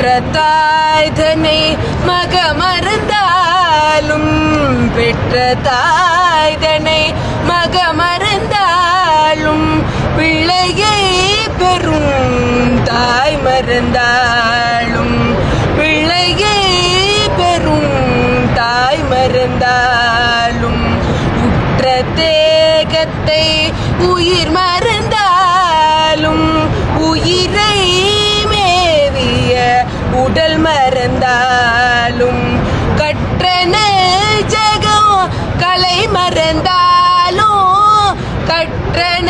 பெற்ற தாய்தனை மகமறந்தாலும் பெற்ற தாய்தனை மகமறந்தாலும் பிள்ளையை பெறும் தாய் மறந்தாலும் பிள்ளையை பெறும் தாய் மறந்தாலும் உற்ற தேகத்தை உயிர் மறந்தாலும் மறந்தாலும் கற்றன ஜகம் கலை மறந்தாலும் கற்றன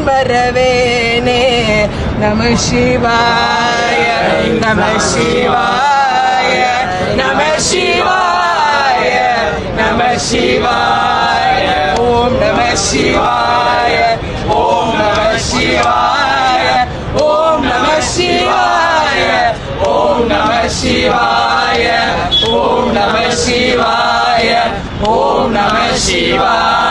நான் வரவேனே. நம சிவாய நம சிவாய நம சிவாய நம சிவாய ஓம் நம சிவாய ஓம் நம சிவாய ஓம் நம சிவாய ஓம் நம சிவாய ஓம் நம சிவாய ஓம் நம சிவாய.